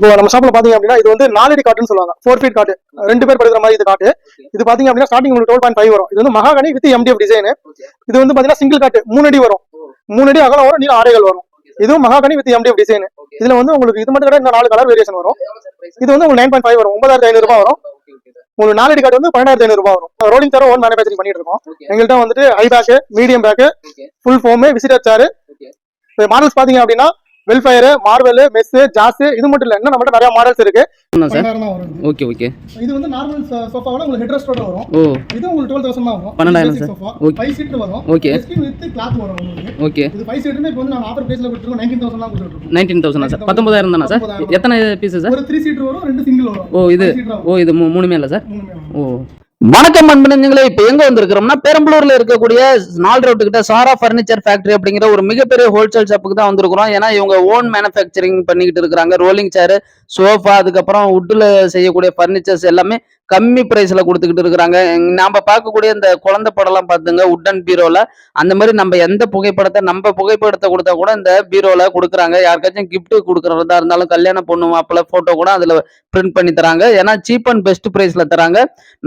இப்போ நம்ம ஷாப்ல பாத்தீங்க அப்படின்னா இது வந்து நாலடி காட்டுன்னு சொல்லுவாங்க. ஃபோர் ஃபீட் காட்டு. ரெண்டு பேர் படுக்கிற மாதிரி இது காட்டு. இது பாத்தீங்க அப்படின்னா ஸ்டார்டிங் உங்களுக்கு டுவெல் பாயிண்ட் ஃபைவ் வரும். இது வந்து மகாகனி வித் எம்டிஎஃப் டிசைன் இது வந்து பாத்தீங்கன்னா சிங்கிள் காட்டு. மூணு அடி வரும். மூணு அடி அகலம் வரும் நீளம் ஆடைகள் வரும். இதுவும் மகாகனி வித் எம்டிஎஃப் டிசைன் இதுல வந்து உங்களுக்கு இது மட்டும் கிடையாது இன்னும் நாலு கலர் வேரியேஷன் வரும். இது வந்து உங்களுக்கு நைன் பாயிண்ட் ஃபைவ் வரும். ஒன்பதாயிரத்தி ஐநூறு ரூபாய் வரும். உங்களுக்கு நாலடி காட்டு வந்து பன்னெண்டாயிரத்தி ஐநூறு ரூபாய் வரும். ரோலிங் சேர் ஓன் மேனுபேக்சரிங் பண்ணிட்டு இருக்கோம். எங்கள்கிட்ட வந்துட்டு high back medium back full foam visitor chair models பாத்தீங்க அப்படின்னா வெல்ஃபயர் மார்வெல் மெஸ் ஜாஸ் இது மட்டும் இல்ல இன்னும் நம்மகிட்ட நிறைய மாடல்ஸ் இருக்கு. சார் ஓகே ஓகே இது வந்து நார்மல் சோஃபாவோட உங்களுக்கு ஹெட் ரெஸ்டோட வரும். ஓ. இது உங்களுக்கு டுவெல் தௌசண்ட் தான் வரும். பன்னெண்டாயிரம் Basic sir. sofa. Okay. Five seater வரும். Okay. ஸ்கின் வித் கிளாத் வரும் உங்களுக்கு. ஓகே இது ஃபைவ் சீட்டர்னு இப்போ வந்து நாங்கள் ஆஃபர் பிரைஸ்ல கொடுத்துருக்கோம். நைன்டீன் தௌசண்ட் தான் கொடுத்துருக்கோம் நைன்டீன் தௌசண்டா சார் பத்தொன்பதாயிரம் தானே சார். எத்தனை பீஸு சார் ஒரு த்ரீ சீட்டர் வரும் ரெண்டு சிங்கிள் வரும். ஓ இது. ஓ இது மூ- மூணுமே இல்லை சார். ஓ. வணக்கம் அன்பனங்களே இப்போ எங்க வந்திருக்கிறோம்னா பெரம்பலூர்ல இருக்கக்கூடிய நால் ரோட்டு கிட்ட சாரா பர்னிச்சர் ஃபேக்டரி அப்படிங்கிற ஒரு மிகப்பெரிய ஹோல்சேல் ஷாப்புக்கு தான் வந்திருக்கிறோம். ஏன்னா இவங்க ஓன் மேனுஃபேக்சரிங் பண்ணிக்கிட்டு இருக்காங்க ரோலிங் சேரு சோஃபா அதுக்கப்புறம் வுட்ல செய்யக்கூடிய பர்னிச்சர்ஸ் எல்லாமே கம்மி பிரைஸ்ல கொடுத்துக்கிட்டு இருக்கிறாங்க. நாம பார்க்கக்கூடிய இந்த குழந்தை படம்லாம் பார்த்துங்க உட்டன் பீரோல அந்த மாதிரி நம்ம எந்த புகைப்படத்தை நம்ம புகைப்படத்தை கொடுத்தா கூட இந்த பீரோல கொடுக்குறாங்க. யாருக்காச்சும் கிஃப்ட் கொடுக்குறதா இருந்தாலும் கல்யாண பொண்ணு மாப்பிள்ள போட்டோ கூட அதுல பிரிண்ட் பண்ணி தராங்க. ஏன்னா சீப் அண்ட் பெஸ்ட் பிரைஸ்ல தராங்க.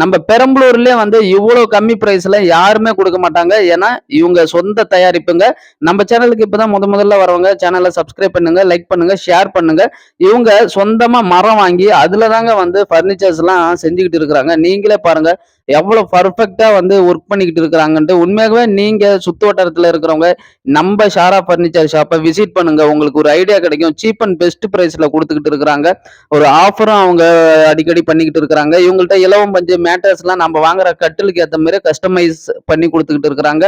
நம்ம பெரம்பலூர்லயே வந்து இவ்வளவு கம்மி பிரைஸ்ல யாருமே கொடுக்க மாட்டாங்க. ஏன்னா இவங்க சொந்த தயாரிப்புங்க. நம்ம சேனலுக்கு இப்பதான் முத முதல்ல வரவங்க சேனலை சப்ஸ்கிரைப் பண்ணுங்க லைக் பண்ணுங்க ஷேர் பண்ணுங்க. இவங்க சொந்தமா மரம் வாங்கி அதுல தாங்க வந்து ஃபர்னிச்சர்ஸ்லாம் எல்லாம் செஞ்சுக்கிட்டு இருக்கிறாங்க. நீங்களே பாருங்க எவ்வளவு பர்ஃபெக்டா வந்து ஒர்க் பண்ணிக்கிட்டு இருக்கிறாங்கன்ட்டு உண்மையாகவே நீங்க சுத்து வட்டாரத்துல இருக்கிறவங்க நம்ம ஷாரா ஃபர்னிச்சர் ஷாப்பை விசிட் பண்ணுங்க. உங்களுக்கு ஒரு ஐடியா கிடைக்கும். சீப் அண்ட் பெஸ்ட் பிரைஸ்ல கொடுத்துக்கிட்டு இருக்கிறாங்க. ஒரு ஆஃபரும் அவங்க அடிக்கடி பண்ணிக்கிட்டு இருக்கிறாங்க. இவங்கள்ட்ட இலவம் பஞ்சு மேட்டர்ஸ் எல்லாம் நம்ம வாங்குற கட்டிலுக்கு ஏத்த மாதிரி கஸ்டமைஸ் பண்ணி கொடுத்துக்கிட்டு இருக்கிறாங்க.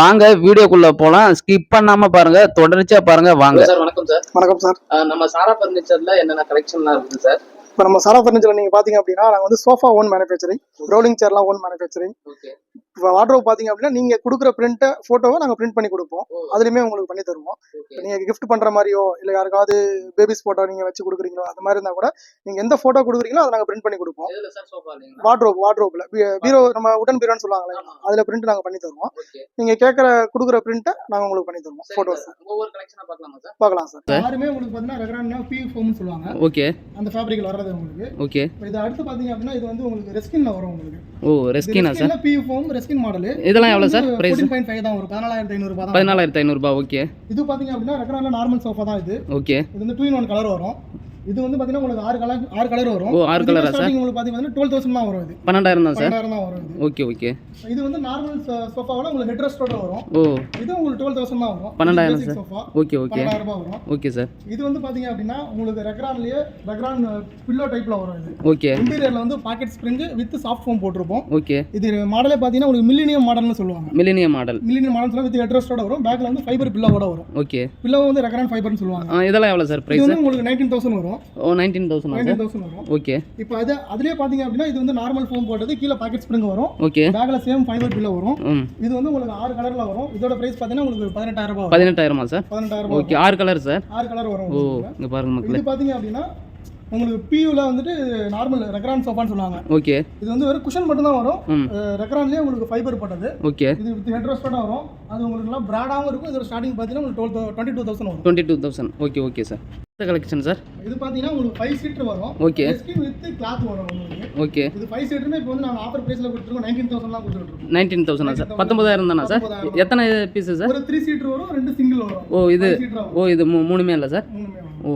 வாங்க வீடியோக்குள்ள போலாம். ஸ்கிப் பண்ணாம பாருங்க. தொடர்ச்சியா பாருங்க. வாங்க. சார் வணக்கம் சார். வணக்கம் சார். நம்ம சாரா ஃபர்னிச்சர்ல என்னென்ன கலெக்ஷன்லாம் இருக்குது சார்? இப்போ நம்ம சாரா ஃபர்னிச்சர் நீங்க பாத்தீங்க அப்படின்னா நாங்கள் வந்து சோஃபா ஓன் மேனுஃபேக்சரிங் ரோலிங் சேர்லாம் ஓன் மேனுஃபேக்சரிங் இப்போ வாட்ரோப் பாத்தீங்க அப்படின்னா நீங்க கொடுக்குற பிரிண்ட்டை போட்டோவை நாங்கள் பிரிண்ட் பண்ணி கொடுப்போம். அதுலயுமே உங்களுக்கு பண்ணி தருவோம். நீங்க கிஃப்ட் பண்ற மாதிரியோ இல்ல யாருக்காவது பேபிஸ் போட்டோ நீங்க வச்சு கொடுக்குறீங்களோ அந்த மாதிரி இருந்தா கூட நீங்க எந்த போட்டோ கொடுக்குறீங்களோ அதை நாங்க பிரிண்ட் பண்ணி கொடுப்போம். வாட்ரோப் வாட்ரோப்ல பீரோ நம்ம உடன் பீரோன்னு சொல்லுவாங்களே அதுல பிரிண்ட் நாங்க பண்ணி தருவோம். ஓகே. நீங்க கேட்கற கொடுக்குற பிரிண்ட்டை நாங்க உங்களுக்கு பண்ணி தருவோம். போட்டோஸ் ஒவ்வொரு கலெக்ஷனா பார்க்கலாமா சார் பார்க்கலாம் சார். யாருமே உங்களுக்கு பாத்தீங்கன்னா ரெகரானா பி ஃபோம்னு சொல்லுவாங்க. ஓகே. அந்த ஃபேப்ரிக்ல வர்றது உங்களுக்கு. ஓகே. இது அடுத்து பாத்தீங்க அப்படின்னா இது வந்து உங்களுக்கு ரெஸ்கின்ல வரும் உங்களுக்கு. Oh ரெஸ்கினா sir B foam rexine model இதெல்லாம் எவ்வளவு சார்? பிரைஸ் பாயிண்ட் ஃபைவ் தான் வரும். பதினாலாயிரத்தி ஐநூறு ரூபாய் தான் பதினாலாயிரத்தி ஐநூறுபா ஓகே இது பாத்தீங்க அப்படின்னா ரெகரான நார்மல் சோஃபா தான் இது. ஓகே இது வந்து டூ இன் ஒன் கலர் வரும். இது வந்து பாத்தீங்கன்னா உங்களுக்கு ஆறு கலர் ஆறு கலர் வரும். ஓ, ஆறு sir? ஸ்டார்டிங் உங்களுக்கு பாத்தீங்கன்னா டுவெல் தௌசண்ட் தான் வரும் இது. பன்னெண்டாயிரம் தான் சார்? பன்னெண்டாயிரம் தான் வரும் ஓகே ஓகே. இது வந்து நார்மல் சோஃபாவோட உங்களுக்கு ஹெட் ரெஸ்டோட வரும். ஓ. இது உங்களுக்கு டுவெல் தௌசண்ட் தான் வரும். பன்னெண்டாயிரம் sofa. Okay okay. பன்னெண்டாயிரம் ரூபாய் வரும். Okay sir. இது வந்து பாத்தீங்க அப்படின்னா உங்களுக்கு ரெக்ரான்லயே ரெக்ரான் பில்லோ டைப்ல வரும் இது. ஓகே. இன்டீரியர்ல வந்து pocket spring with soft foam போட்டிருப்போம். ஓகே. இது மாடலே பாத்தீங்கன்னா உங்களுக்கு மில்லினியம் மாடல்னு சொல்லுவாங்க. Millennium model millennium model with head ரெஸ்டோட வரும். பேக்ல வந்து ஃபைபர் பில்லோட வரும். ஓகே. பில்லோ வந்து ரெக்ரான் ஃபைபர்னு சொல்லுவாங்க. இதெல்லாம் எவ்வளோ சார் ப்ரைஸ் உங்களுக்கு நைன்டீன் தௌசண்ட் வரும். ஓ நைன்டீன் தௌசண்ட் நைன்டீன் தௌசண்ட் வரும். ஓகே. இப்போ அது அதுலயே பாத்தீங்க அப்படின்னா இது வந்து நார்மல் ஃபோம் போட்டது கீழே பாக்கெட் ஸ்ப்ரிங் வரும். ஓகே. பேக்ல சேம் ஃபைபர் பில்லோ வரும். இது வந்து உங்களுக்கு ஆறு கலர்ல வரும். இதோட பிரைஸ் பாத்தீங்கன்னா உங்களுக்கு பதினெட்டாயிரம் ரூபாய் வரும். பதினெட்டாயிரமா சார்? பதினெட்டாயிரம் ஓகே ஆறு கலர் சார் ஆறு கலர் வரும் ஓ. இங்கே பாருங்க மக்களே. இது பாத்தீங்க அப்படின்னா உங்களுக்கு பியூல வந்துட்டு நார்மல் ரெக்ரான் சோஃபான்னு சொல்லுவாங்க. ஓகே இது வந்து வெறும் குஷன் மட்டும் தான் வரும் ரெக்ரான்லயே உங்களுக்கு ஃபைபர் போட்டது. ஓகே இது வித் ஹெட் ரெஸ்டோட வரும். அது உங்களுக்கு எல்லாம் பிராடாவும் இருக்கும். இதோட ஸ்டார்டிங் பாத்தீங்கன்னா உங்களுக்கு டுவெல் டுவெண்ட்டி டூ தௌசண்ட் வரும். Twenty two thousand okay okay sir collection sir இது பாத்தீங்கன்னா உங்களுக்கு ஃபைவ் சீட்டர் வரும். ஓகே ஸ்கின் வித் கிளாத் வரும் உங்களுக்கு. ஓகே இது ஃபைவ் சீட்டர்னு இப்போ வந்து நாங்கள் ஆஃபர் பிரைஸ்ல கொடுத்துருக்கோம். நைன்டீன் தௌசண்ட் தான் கொடுத்துருக்கோம். நைன்டீன் தௌசண்டா சார் பத்தொன்பதாயிரம் தானா சார். எத்தனை பீஸு சார் ஒரு த்ரீ சீட்டர் வரும் ரெண்டு சிங்கிள் வரும். ஓ இது ஓ இது மூணுமே இல்லை சார் ஓ.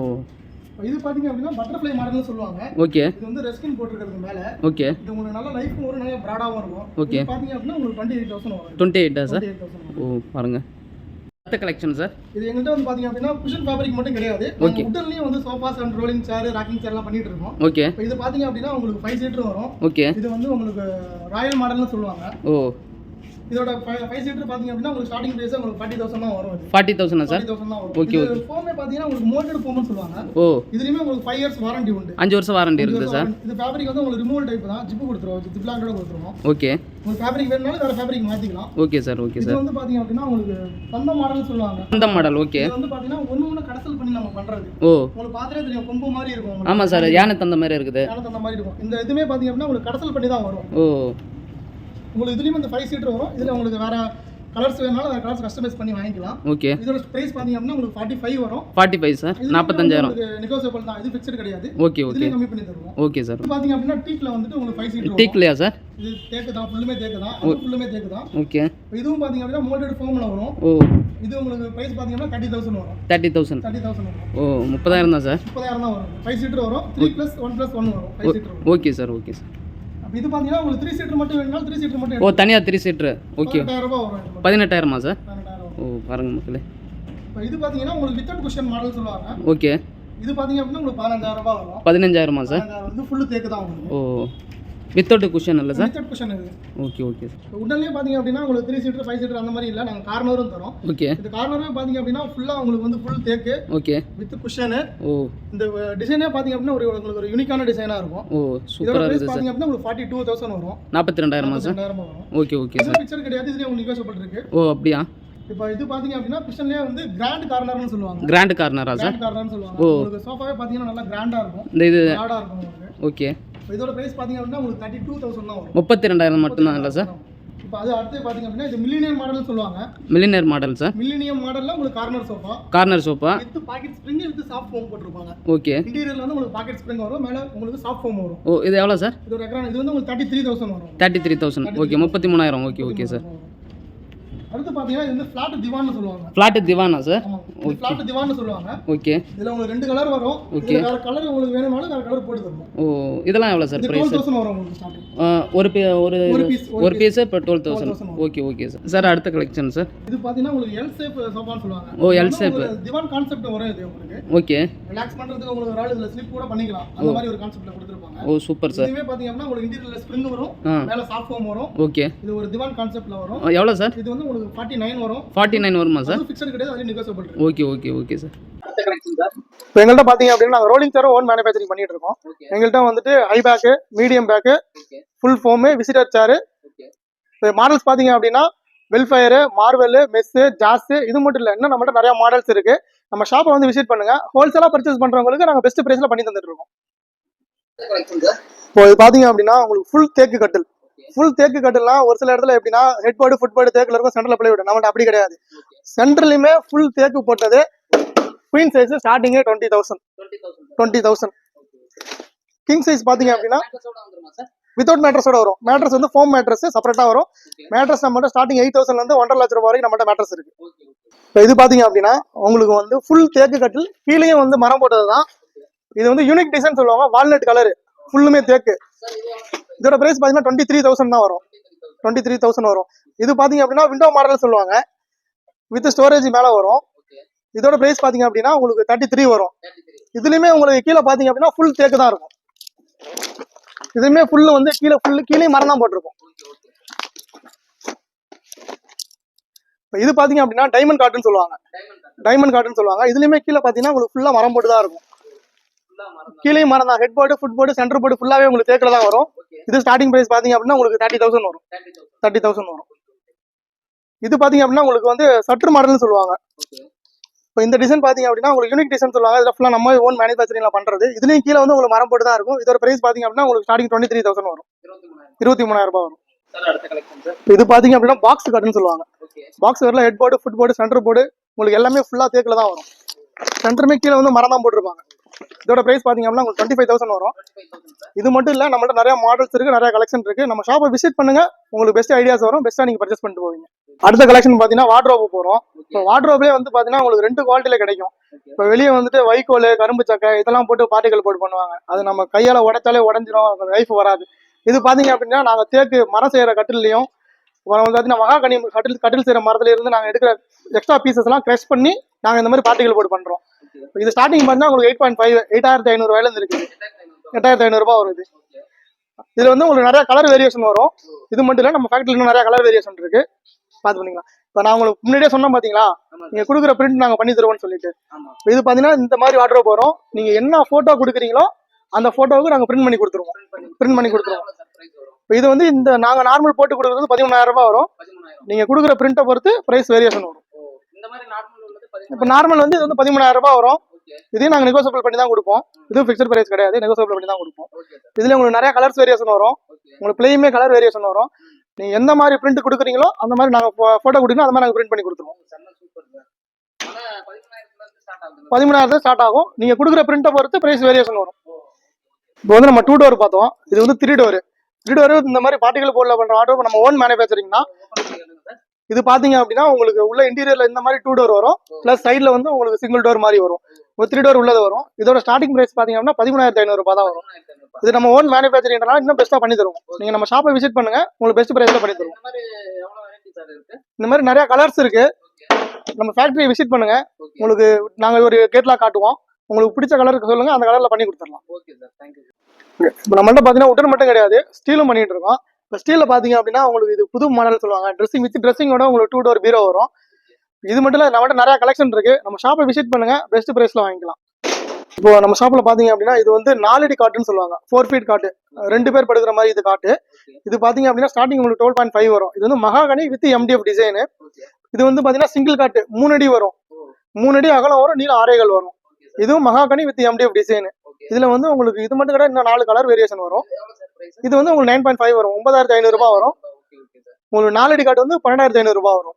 இது பாத்தீங்க அப்படின்னா பட்டர்ஃப்ளை மாடல்னு சொல்லுவாங்க. ஓகே இது வந்து ரெஸ்கின் போட்டிருக்கிறது மேல. ஓகே இது உங்களுக்கு நல்ல லைஃப் வரும் நல்ல பிராடாவும் இருக்கும். இது பாத்தீங்க அப்படின்னா உங்களுக்கு டுவெண்ட்டி எயிட் தௌசண்ட் வரும் டுவெண்ட்டி எயிட்டா சார் ஓ பாருங்க. அடுத்த கலெக்ஷன் சார் இது எங்கள்கிட்ட வந்து பாத்தீங்க அப்படின்னா குஷன் ஃபேப்ரிக் மட்டும் கிடையாது. Okay. உடன்லயும் வந்து sofas and rolling chair rocking சேர்லாம் பண்ணிட்டு இருக்கோம். ஓகே இது பாத்தீங்க அப்படின்னா உங்களுக்கு ஃபைவ் சீட்டர் வரும். ஓகே இது வந்து உங்களுக்கு ராயல் மாடல்னு சொல்லுவாங்க. ஓ. இதோட ஃபைவ் சீட்டர் பாத்தீங்க அப்படின்னா உங்களுக்கு ஸ்டார்டிங் பிரைஸ் உங்களுக்கு ஃபார்ட்டி தௌசண்ட் தான் வரும் ஃபார்ட்டி தௌசண்டா சார் வரும். இது ஃபோமே பாத்தீங்கன்னா உங்களுக்கு மோட்டட் ஃபோம்னு சொல்லுவாங்க. ஓ. இதுலயுமே உங்களுக்கு ஃபைவ் இயர்ஸ் வாரண்டி உண்டு. அஞ்சு வருஷம் வாரண்டி இருக்குது சார் இது ஃபேப்ரிக் வந்து உங்களுக்கு ரிமூவல் டைப் தான். ஜிப்பு கொடுத்துருவோம் ஜிப்லாங்கோட கொடுத்துருவோம் ஓகே. உங்களுக்கு ஃபேப்ரிக் வேணும்னாலும் வேற ஃபேப்ரிக் மாத்திக்கலாம். ஓகே சார் ஓகே இது சார் வந்து பாத்தீங்க அப்படின்னா உங்களுக்கு சொந்த மாடல் சொல்லுவாங்க. அந்த மாடல் ஓகே. இது வந்து பாத்தீங்கன்னா ஒண்ணு ஒண்ணு கடசல் பண்ணி நம்ம பண்றது. ஓ. உங்களுக்கு பாத்திரே தெரியும் கொம்பு மாதிரி இருக்கும். ஆமாம் சார் யானை தந்த மாதிரி இருக்குது. எனக்கு அந்த மாதிரி இருக்கும். இந்த இதுமே பாத்தீங்க அப்படின்னா உங்களுக்கு கடசல் பண்ணி தான் வரும். ஓ. உங்களுக்கு இதுலயும் இந்த ஃபைவ் சீட்டர் வரும். இதுல உங்களுக்கு வேற கலர்ஸ் வேணாலும் அந்த கலர்ஸ் கஸ்டமைஸ் பண்ணி வாங்கிக்கலாம். ஓகே இதோட பிரைஸ் அப்படின்னா உங்களுக்கு ஃபார்ட்டி ஃபைவ் வரும் ஃபார்ட்டி ஃபைவ் சார் நாற்பத்தஞ்சாயிரம் நெகோசியபிள் தான். இது ஃபிக்ஸ்டு கிடையாது. ஓகே ஓகே கம்மி பண்ணி தருவோம். ஓகே சார் இது பாத்தீங்க அப்படின்னா டீக்ல வந்துட்டு உங்களுக்கு ஃபைவ் சீட் டீக்லையா சார் இது தேக்கு தான். ஃபுல்லுமே தேக்கு தான். ஃபுல்லுமே தேக்கு தான். ஓகே இதுவும் பாத்தீங்க அப்படின்னா மோல்டட் ஃபோம்ல வரும். ஓ இது உங்களுக்கு பிரைஸ் பாத்தீங்கன்னா தேர்ட்டி தௌசண்ட் வரும். தேர்ட்டி தௌசண்ட் தேர்ட்டி தௌசண்ட் வரும். ஓ முப்பதாயிரம் தான் சார் முப்பதாயிரம் தான் வரும். ஃபைவ் சீட்டர் வரும். Three plus one plus one வரும். Five seater okay sir okay sir இது பாத்தீங்கன்னா உங்களுக்கு த்ரீ சீட்டர் மட்டும் வேணும்னா த்ரீ சீட்டர் மட்டும் ஓ தனியாக த்ரீ சீட்ரு ஓகே பதினெட்டாயிரம் சார் ஓ பாருங்க மக்களே. இப்போ இது பாத்தீங்கன்னா உங்களுக்கு வித்தவுட் குஷன் மாடல் சொல்லுவாங்க. ஓகே இது பாத்தீங்க அப்படின்னா உங்களுக்கு பதினஞ்சாயிரம் ரூபாய் வரும். பதினஞ்சாயிரமா சார் வந்து ஃபுல்லு தேக்கு தான் ஓ. வித்தவுட் குஷன் இல்லை சார் வித்தவுட் குஷன் இது ஓகே ஓகே சார் உடனே பாத்தீங்க அப்படின்னா உங்களுக்கு த்ரீ சீட்டர் ஃபைவ் சீட்டர் அந்த மாதிரி இல்லை நாங்கள் கார்னரும் தரோம். ஓகே இந்த கார்னரே பாத்தீங்க அப்படின்னா ஃபுல்லா உங்களுக்கு வந்து ஃபுல் தேக்கு ஓகே வித் குஷனு ஓ. இந்த டிசைனே பாத்தீங்க அப்படின்னா ஒரு உங்களுக்கு ஒரு யூனிக்கான டிசைனா இருக்கும். ஓ சூப்பராக இருக்குது சார் அப்படின்னா உங்களுக்கு ஃபார்ட்டி டூ தௌசண்ட் வரும். நாற்பத்தி ரெண்டாயிரமா சார் வரும். ஓகே ஓகே சார் பிக்சர் கிடையாது. இதுலயே உங்களுக்கு இருக்கு. ஓ அப்படியா? இப்போ இது பாத்தீங்க அப்படின்னா கிச்சன்லயே வந்து கிராண்ட் கார்னர்னு சொல்லுவாங்க. கிராண்ட் கார்னரா சார் கிராண்ட் கார்னர்னு சொல்லுவாங்க. உங்களுக்கு சோஃபாவே பாத்தீங்கன்னா நல்லா கிராண்டா இருக்கும். இந்த இது கிராண்டா இருக்கும் ஓகே இதோட பிரைஸ் பாத்தீங்க அப்படின்னா உங்களுக்கு தேர்ட்டி டூ தௌசண்ட் தான் முப்பத்தி ரெண்டாயிரம் மட்டும்தான் இல்லை சார் இப்போ அது அடுத்து பாத்தீங்க அப்படின்னா இது மில்லினியம் மாடல்னு சொல்லுவாங்க. மில்லினியர் மாடல் சார் மில்லினியம் மாடல்ல உங்களுக்கு corner sofa corner sofa with pocket spring with soft foam போட்டிருப்பாங்க. ஓகே இன்டீரியர்ல வந்து உங்களுக்கு பாக்கெட் ஸ்ப்ரிங் வரும் மேல உங்களுக்கு சாஃப்ட் ஃபோம் வரும். ஓ இது எவ்வளோ சார் இது ஒரு எக்ரான் இது வந்து உங்களுக்கு தேர்ட்டி த்ரீ தௌசண்ட் வரும். தேர்ட்டி த்ரீ தௌசண்ட் ஓகே முப்பத்தி மூணாயிரம். ஓகே ஓகே சார் அடுத்து பாத்தீங்கன்னா இது வந்து ஃபிளாட் திவான்னு சொல்லுவாங்க. ஃப்ளாட்டு திவானா சார் ஃபிளாட் திவான்னு சொல்லுவாங்க. ஓகே இதுல உங்களுக்கு ரெண்டு கலர் வரும். இதுல வேற கலர் உங்களுக்கு வேணும்னாலும் வேற கலர் போட்டு தருவோம் ஓ இதெல்லாம் எவ்வளோ சார் ப்ரைஸ் வரும் உங்களுக்கு ஒரு ஒரு ஒரு பீஸ் ஒரு பீஸு இப்போ twelve thousand 12,000 okay okay sir sir அடுத்த கலெக்ஷன் சார் இது பாத்தீங்கன்னா உங்களுக்கு எல் ஷேப் சோஃபான்னு சொல்லுவாங்க. ஓ, shape. உங்களுக்கு திவான் கான்செப்ட் வரும் இது உங்களுக்கு. ஓகே ரிலாக்ஸ் பண்றதுக்கு உங்களுக்கு ஒரு ஆள் இதுல ஸ்லிப் கூட பண்ணிக்கலாம். அந்த மாதிரி ஒரு கான்செப்ட்ல கொடுத்துருப்பாங்க. ஓ சூப்பர் சார் இதுவே பாத்தீங்க அப்படின்னா உங்களுக்கு இன்டீரியர்ல ஸ்ப்ரிங் வரும். மேல சாஃப்ட் ஃபோம் வரும். ஓகே இது ஒரு திவான் கான்செப்ட்ல வரும். எவ்வளோ சார் இது வந்து உங்களுக்கு ஃபார்ட்டி நைன் வரும் ஃபார்ட்டி நைன் வருமா சார் ஃபிக்ஸட் கிடையாது அது negotiable okay okay okay sir இப்போ எங்கள்கிட்ட பாத்தீங்க அப்படின்னா நாங்க ரோலிங் சேர் ஓன் மேனுஃபேக்சரிங் பண்ணிட்டு இருக்கோம். எங்கள்கிட்ட வந்துட்டு high back medium back full foam visitor chair இப்போ மாடல்ஸ் பாத்தீங்க அப்படின்னா வெல்ஃபயரு மார்வெல் மெஸ்ஸு ஜாஸ் இது மட்டும் இல்லை இன்னும் நம்மகிட்ட நிறைய மாடல்ஸ் இருக்கு. நம்ம ஷாப்பை வந்து விசிட் பண்ணுங்க. ஹோல்சேலா பர்ச்சேஸ் பண்றவங்களுக்கு நாங்க பெஸ்ட் பிரைஸ்ல பண்ணி தந்துட்டு இருக்கோம். இப்போ இது பாத்தீங்க அப்படின்னா உங்களுக்கு ஃபுல் தேக்கு கட்டில். ஃபுல் தேக்கு கட்டில்லாம் ஒரு சில இடத்துல எப்படின்னா ஹெட் போர்டு ஃபுட் போர்டு தேக்குல இருக்கும் சென்டர்ல பிளே விடும் நம்மகிட்ட அப்படி கிடையாது. சென்டர்லயுமே ஃபுல் தேக்கு போட்டது குயின் சைஸ் ஸ்டார்டிங்கே twenty thousand twenty thousand king size பாத்தீங்க அப்படின்னா வித்தவுட் மேட்ரஸோட வரும். மேட்ரஸ் வந்து ஃபோம் மேட்ரஸ் செப்பரேட்டா வரும். மேட்ரஸ் நம்மகிட்ட ஸ்டார்டிங் எயிட் தௌசண்ட்ல இருந்து ஒன்றரை லட்சம் ரூபாய் வரைக்கும் நம்மகிட்ட மேட்ரஸ் இருக்கு. இப்போ இது பாத்தீங்க அப்படின்னா உங்களுக்கு வந்து ஃபுல் தேக்கு கட்டில் கீழேயும் வந்து மரம் போட்டது தான் இது வந்து யூனிக் டிசைன் சொல்லுவாங்க. வால்நட் கலர் ஃபுல்லுமே தேக்கு. இதோட பிரைஸ் பார்த்தீங்கன்னா டுவெண்ட்டி த்ரீ தௌசண்ட் தான் வரும். டுவெண்ட்டி த்ரீ தௌசண்ட் வரும். இது பார்த்தீங்க அப்படின்னா விண்டோ மாடல் சொல்லுவாங்க. வித் ஸ்டோரேஜ் மேலே வரும். இதோட பிரைஸ் பார்த்தீங்க அப்படின்னா உங்களுக்கு தேர்ட்டி த்ரீ வரும். இதுலேயுமே உங்களுக்கு கீழே பார்த்தீங்க அப்படின்னா ஃபுல் தேக்கு தான் இருக்கும். இதுவுமே ஃபுல்லு வந்து கீழே ஃபுல்லு கீழே மரம் தான் போட்டிருக்கும். இப்போ இது பார்த்தீங்க அப்படின்னா டைமண்ட் காட்டுன்னு சொல்லுவாங்க. டைமண்ட் காட்டுன்னு சொல்லுவாங்க. இதுலேயுமே கீழே பார்த்தீங்கன்னா உங்களுக்கு ஃபுல்லாக மரம் போட்டு தான் இருக்கும். கீழே மரம் தான் head board foot board centre board ஃபுல்லாவே உங்களுக்கு தேக்கில் தான் வரும் இது ஸ்டார்டிங் பிரைஸ் பாத்தீங்க அப்படின்னா உங்களுக்கு தேர்ட்டி தௌசண்ட் வரும். தேர்ட்டி தௌசண்ட் வரும். இது பாத்தீங்க அப்படின்னா உங்களுக்கு வந்து சற்று மாடல்னு சொல்லுவாங்க. இப்போ இந்த டிசைன் பாத்தீங்க அப்படின்னா உங்களுக்கு யூனிக் டிசைன் சொல்லுவாங்க. இதில் ஃபுல்லாக நம்ம ஓன் மேனுஃபேக்சரிங்ல பண்றது. இதுலயும் கீழே வந்து உங்களுக்கு மரம் போட்டு தான் இருக்கும். இதோட பிரைஸ் பாத்தீங்க அப்படின்னா உங்களுக்கு ஸ்டார்டிங் டுவெண்ட்டி த்ரீ தௌசண்ட் வரும். இருபத்தி மூணாயிரம். ரூபாய் வரும். இது பாத்தீங்க அப்படின்னா பாக்ஸ் கட்டுன்னு சொல்லுவாங்க. பாக்ஸ் வரல head board foot board centre board உங்களுக்கு எல்லாமே ஃபுல்லா தேக்கில் தான் வரும் சென்டருமே கீழே வந்து மரம் தான் போட்டிருப்பாங்க. இதோட ப்ரைஸ் பார்த்தீங்கன்னா அப்படின்னா உங்களுக்கு டுவெண்ட்டி ஃபைவ் தௌசண்ட் வரும். இது மட்டும் இல்லை நம்மள்ட்ட நிறைய மாடல்ஸ் இருக்கு நிறைய கலெக்ஷன் இருக்கு. நம்ம ஷாப்பை விசிட் பண்ணுங்க உங்களுக்கு பெஸ்ட் ஐடியாஸ் வரும் பெஸ்ட்டாக நீங்கள் பர்ச்சேஸ் பண்ணிட்டு போவீங்க. அடுத்த கலெக்ஷன் பார்த்தீங்கன்னா வாட்ரோப் போகிறோம் இப்போ வாட்ரோப்லேயே வந்து பார்த்தீங்கன்னா உங்களுக்கு ரெண்டு குவாலிட்டியில் கிடைக்கும். இப்போ வெளியே வந்துட்டு வைக்கோல் கரும்பு சக்கை இதெல்லாம் போட்டு பார்ட்டிகல் போட்டு பண்ணுவாங்க. அது நம்ம கையால் உடைச்சாலே உடஞ்சிரும் லைஃப் வராது. இது பார்த்தீங்க அப்படின்னா நாங்கள் தேக்கு மரம் செய்கிற கட்டிலையும் அப்புறம் வந்து மகா மகாகனி கட்டில் கட்டில் செய்கிற மரத்துல இருந்து எடுக்கிற எக்ஸ்ட்ரா பீசஸ்லாம் எல்லாம் பண்ணி நாங்கள் இந்த மாதிரி பார்ட்டிகள் போட்டு பண்ணுறோம் இது ஸ்டார்டிங் பார்த்தீங்கன்னா உங்களுக்கு எயிட் பாயிண்ட் ஃபைவ் எயிட்டாயிரத்தி ஐநூறு வயல இருந்து இருக்குது எட்டாயிரத்தி ஐநூறுபா வரும் இது. இதுல வந்து உங்களுக்கு நிறைய கலர் வேரியேஷன் வரும். இது மட்டும் இல்ல நம்ம ஃபேக்டரியில் இன்னும் நிறைய கலர் வேரியேஷன் இருக்கு. பார்த்து பண்ணிக்கலாம். இப்போ நான் உங்களுக்கு முன்னாடியே சொன்னேன் பாத்தீங்களா நீங்க கொடுக்குற பிரிண்ட் நாங்க பண்ணி தருவோம்னு சொல்லிட்டு. இது பாத்தீங்கன்னா இந்த மாதிரி ஆர்டர் போறோம் நீங்க என்ன போட்டோ கொடுக்குறீங்களோ அந்த போட்டோவுக்கு நாங்க பிரிண்ட் பண்ணி கொடுத்துருவோம். பிரிண்ட் பண்ணி கொடுத்துருவோம். இப்போ இது வந்து இந்த நாங்க நார்மல் போட்டு கொடுக்குறது பதிமூணாயிரம் ரூபாய் வரும். நீங்க கொடுக்குற பிரிண்ட்டை பொறுத்து பிரைஸ் வேரியேஷன் வரும் இந்த மாதிரி நார்மல் உள்ளது இப்போ நார்மல் வந்து இது வந்து பதிமூணாயிரம் ரூபாய் வரும். இதையும் நாங்கள் நெகோசியபிள் பண்ணி தான் கொடுப்போம். இதுவும் ஃபிக்ஸட் பிரைஸ் கிடையாது. நெகோசியபிள் பண்ணி தான் கொடுப்போம். இதில் இதுல உங்களுக்கு நிறைய கலர்ஸ் வேரியேஷன் வரும். உங்களுக்கு பிளேயுமே கலர் வேரியேஷன் வரும். நீங்கள் எந்த மாதிரி பிரிண்ட் கொடுக்குறீங்களோ அந்த மாதிரி நாங்கள் ஃபோட்டோ கொடுக்கணும். அந்த மாதிரி நாங்கள் பிரிண்ட் பண்ணி கொடுத்துருவோம். பதிமூணாயிரம் ஸ்டார்ட் ஆகும். நீங்க கொடுக்குற பிரிண்ட்டை பொறுத்து பிரைஸ் வேரியேஷன் வரும். இப்போ வந்து நம்ம டூ டோர் பார்த்தோம். இது வந்து த்ரீ டோர் த்ரீ டோர் இந்த மாதிரி பார்ட்டிகள் போர்டில் பண்ணுற ஆட்டோ நம்ம ஓன் மேனுஃபேக்சரிங்னா இது பாத்தீங்க அப்படின்னா உங்களுக்கு உள்ள இன்டீரியர்ல இந்த மாதிரி டூ டோர் வரும். பிளஸ் சைடுல வந்து உங்களுக்கு சிங்கிள் டோர் மாதிரி வரும். ஒரு த்ரீ டோர் உள்ளது வரும். இதோட ஸ்டார்டிங் பிரைஸ் பாத்தீங்க அப்படின்னா பதிமூணாயிரத்தி ஐநூறு ரூபாய் தான் வரும். இது நம்ம ஓன் மேனுஃபேக்சரிங்னால இன்னும் பெஸ்ட்டா பண்ணி தருவோம். நீங்க நம்ம ஷாப்பை விசிட் பண்ணுங்க. உங்களுக்கு பெஸ்ட் பிரைஸ்ல பண்ணி தருவோம். இந்த மாதிரி நிறைய கலர்ஸ் இருக்கு. நம்ம ஃபேக்டரியை விசிட் பண்ணுங்க. உங்களுக்கு நாங்க ஒரு கேட்லாக் காட்டுவோம். உங்களுக்கு பிடிச்ச கலருக்கு சொல்லுங்க. அந்த கலர்ல பண்ணி கொடுத்துடலாம். இப்போ நம்மள்ட்ட பாத்தீங்கன்னா உடன் மட்டும் கிடையாது. ஸ்டீலும் பண்ணிட்டு இருக்கோம். இப்போ ஸ்டீலில் பாத்தீங்க அப்படின்னா உங்களுக்கு இது புது மாடல் சொல்லுவாங்க. ட்ரெஸ்ஸிங் வித் ட்ரெஸ்ஸிங்கோட உங்களுக்கு டூ டோர் பீரோ வரும். இது மட்டும் இல்லை நம்மகிட்ட நிறையா கலெக்ஷன் இருக்கு. நம்ம ஷாப்பை விசிட் பண்ணுங்க. பெஸ்ட் ப்ரைஸில் வாங்கிக்கலாம். இப்போ நம்ம ஷாப்ல பாத்தீங்க அப்படின்னா இது வந்து நாலடி காட்டுன்னு சொல்லுவாங்க. ஃபோர் ஃபீட் காட்டு. ரெண்டு பேர் படுக்கிற மாதிரி இது காட்டு. இது பாத்தீங்க அப்படின்னா ஸ்டார்டிங் உங்களுக்கு டுவெல் பாயிண்ட் ஃபைவ் வரும். இது வந்து மகாகனி வித் எம்டிஎஃப் டிசைனு இது வந்து பாத்தீங்கன்னா சிங்கிள் காட்டு மூணு அடி வரும். மூணு அடி அகலம் வரும். நீளம் ஆரேகள் வரும். இதுவும் மகாகனி வித் எம்டிஎஃப் டிசைனு இதுல வந்து உங்களுக்கு இது மட்டும் கிடையாது இன்னும் நாலு கலர் வேரியேஷன் வரும். இது வந்து உங்களுக்கு நைன் பாயிண்ட் ஃபைவ் வரும். ஒன்பதாயிரத்தி ஐநூறு ரூபாய் வரும். உங்களுக்கு நாலடி காட்டு வந்து பன்னெண்டாயிரத்தி ஐநூறு ரூபாய் வரும்.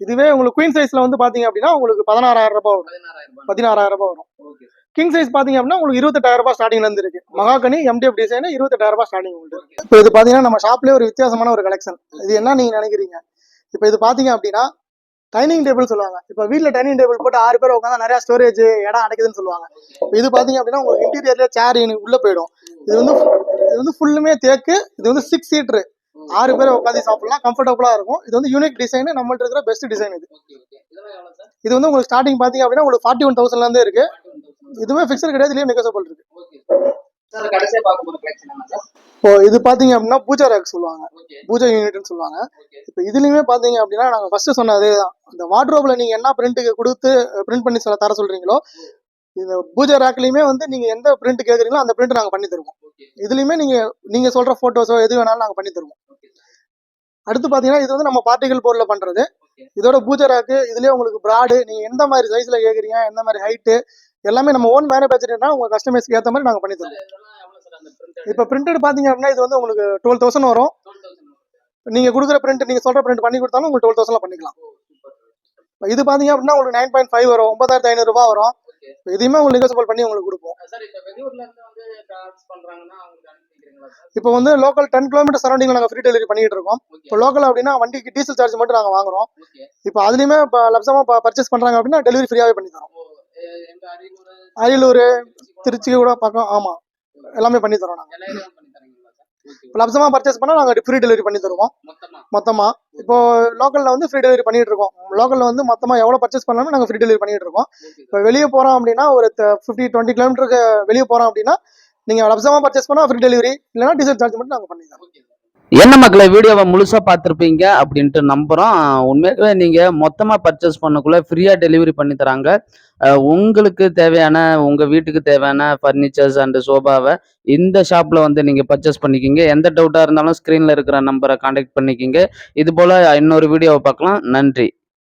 இதுவே உங்களுக்கு குயின் சைஸ்ல வந்து பாத்தீங்க அப்படின்னா உங்களுக்கு பதினாறாயிரம் ரூபாய் வரும். பதினாறாயிரம் ரூபாய். வரும். கிங் சைஸ் பாத்தீங்க அப்படின்னா உங்களுக்கு இருபத்தெட்டாயிரம் ரூபாய் ஸ்டார்டிங்ல இருந்து இருக்கு. மகாகனி எம்டிஎஃப் டிசைன் இருபத்தெட்டாயிரம் ரூபாய் ஸ்டார்டிங் உண்டு இப்போ இது பாத்தீங்கன்னா நம்ம ஷாப்லயே ஒரு வித்தியாசமான ஒரு கலெக்ஷன் இது என்ன நீங்க நினைக்கிறீங்க? இப்போ இது பாத்தீங்க அப்படின்னா டைனிங் டேபிள் சொல்லுவாங்க. இப்போ வீட்டில் டைனிங் டேபிள் போட்டு ஆறு பேர் உட்காந்து நிறைய ஸ்டோரேஜ் இடம் அடைக்குதுன்னு சொல்லுவாங்க. இது பாத்தீங்க அப்படின்னா உங்களுக்கு இன்டீரியர்ல சேர் உள்ள போயிடும். இது வந்து இது வந்து ஃபுல்லுமே தேக்கு இது வந்து சிக்ஸ் சீட்ரு ஆறு பேர் உட்காந்து சாப்பிடலாம் கம்ஃபர்டபுளா இருக்கும். இது வந்து யூனிக் டிசைன் நம்மள்ட்ட இருக்கிற பெஸ்ட் டிசைன் இது. இது வந்து உங்களுக்கு ஸ்டார்டிங் பாத்தீங்க அப்படின்னா உங்களுக்கு ஃபார்ட்டி ஒன் தௌசண்ட்ல இருந்தே இருக்கு. இதுவுமே ஃபிக்ஸட் கிடையாது இதுலயும் நெகோசபிள் இருக்கு கடைசியா பார்க்க போற கலெக்ஷன் என்ன சார் இப்போ இது பாத்தீங்க அப்படின்னா பூஜா ரேக் சொல்லுவாங்க. பூஜா யூனிட்னு சொல்லுவாங்க. இப்போ இதுலயுமே பாத்தீங்க அப்படின்னா நாங்க ஃபர்ஸ்ட் சொன்ன அதே தான். இந்த வார்ட்ரோப்ல நீங்க என்ன பிரிண்ட்டுக்கு கொடுத்து பிரிண்ட் பண்ணி சொல்ல தர சொல்றீங்களோ இந்த பூஜா ரேக்லயுமே வந்து நீங்க எந்த பிரிண்ட் கேக்குறீங்களோ அந்த பிரிண்ட் நாங்க பண்ணி தருவோம். இதுலயுமே நீங்க நீங்க சொல்ற போட்டோஸோ எது வேணாலும் நாங்க பண்ணி தருவோம். அடுத்து பாத்தீங்கன்னா இது வந்து நம்ம பார்ட்டிகல் போர்ட்ல பண்றது. இதோட பூஜா ரேக்கு இதுலயே உங்களுக்கு பிராடு நீங்க எந்த மாதிரி சைஸ்ல கேக்குறீங்க எந்த மாதிரி ஹைட்டு எல்லாமே நம்ம ஓன் மேனுபேக்சரிங்னா உங்க கஸ்டமைஸ்க்கு ஏத்த மாதிரி நாங்க பண்ணி தருவோம். இப்போ பிரிண்டட் பாத்தீங்க அப்படின்னா இது வந்து உங்களுக்கு டுவெல் தௌசண்ட் வரும். நீங்க கொடுக்குற பிரிண்ட் நீங்க சொல்ற பிரிண்ட் பண்ணி கொடுத்தாலும் உங்களுக்கு டுவெல் தௌசண்ட்ல பண்ணிக்கலாம். இது பாத்தீங்க அப்படின்னா உங்களுக்கு நைன் பாயிண்ட் ஃபைவ் வரும் ஒன்பதாயிரத்தி ஐநூறு ரூபாய் வரும். இதையுமே உங்களுக்கு நெகோசியபிள் பண்ணி உங்களுக்கு கொடுப்போம். இப்ப வந்து லோக்கல் டென் கிலோமீட்டர் சரௌண்டிங்ல நாங்க ஃப்ரீ டெலிவரி பண்ணிட்டு இருக்கோம். இப்போ லோக்கல் அப்படின்னா வண்டிக்கு டீசல் சார்ஜ் மட்டும் நாங்க வாங்குறோம். இப்போ அதுலயுமே இப்போ லப்சமா பர்ச்சேஸ் பண்றாங்க அப்படின்னா டெலிவரி ஃப்ரீயாவே பண்ணி தரோம். அரியலூர் திருச்சி கூட பக்கம் ஆமா. எல்லாமே பண்ணி தரோம் நாங்க. எல்லா ஏரியாவும் பண்ணி தரீங்களா சார் ஓகே இப்போ லப்சமா பர்ச்சேஸ் பண்ணா நாங்க ஃப்ரீ டெலிவரி பண்ணி தருவோம். மொத்தமா? மொத்தமா. இப்போ லோக்கல்ல வந்து ஃப்ரீ டெலிவரி பண்ணிட்டு இருக்கோம். லோக்கல்ல வந்து மொத்தமா எவ்வளவு பர்ச்சேஸ் பண்ணாலும் நாங்க ஃப்ரீ டெலிவரி பண்ணிட்டு இருக்கோம். இப்போ வெளியே போறோம் அப்படின்னா ஒரு ஃபிஃப்டி டுவெண்ட்டி கிலோமீட்டருக்கு வெளியே போறோம் அப்படின்னா நீங்க லப்சமா பர்ச்சேஸ் பண்ணா ஃப்ரீ டெலிவரி இல்லைன்னா டீசல் சார்ஜ் மட்டும் நாங்க பண்ணி தரோம். என்ன மக்களை வீடியோவை முழுசாக பார்த்துருப்பீங்க அப்படின்ட்டு நம்புகிறோம் உண்மையாகவே நீங்கள் மொத்தமாக பர்ச்சேஸ் பண்ணக்குள்ள ஃப்ரீயாக டெலிவரி பண்ணி தராங்க. உங்களுக்கு தேவையான உங்கள் வீட்டுக்கு தேவையான ஃபர்னிச்சர்ஸ் அண்டு சோபாவை இந்த ஷாப்பில் வந்து நீங்கள் பர்ச்சேஸ் பண்ணிக்கிங்க. எந்த டவுட்டாக இருந்தாலும் ஸ்க்ரீனில் இருக்கிற நம்பரை காண்டாக்ட் பண்ணிக்கிங்க. இது போல் இன்னொரு வீடியோவை பார்க்கலாம். நன்றி.